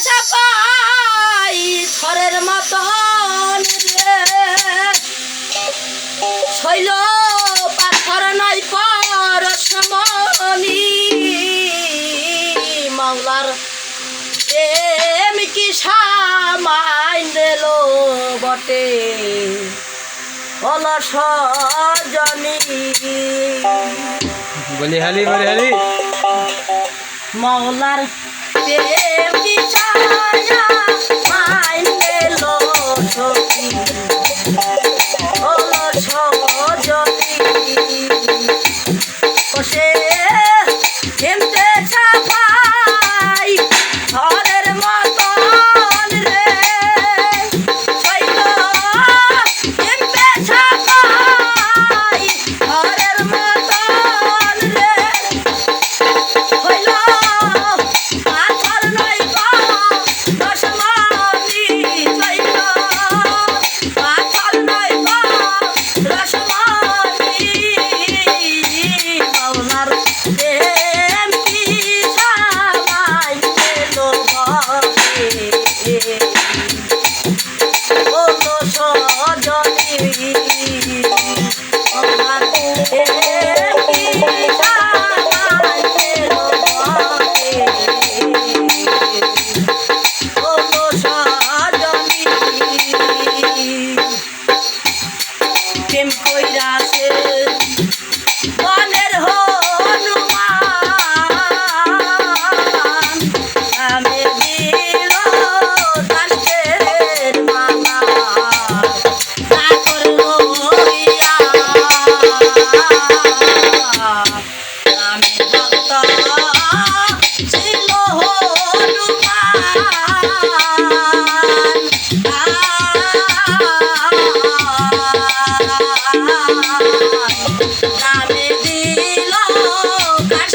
ভালোবাসা পাই ঝড়ের মতন শৈল পাথর নয় পর সমনি মাওলার প্রেম কি সামাইন বটে? অলস জনি। বলি হালি মাওলার মাইলে লো Oh, gosh,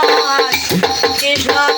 啊啊车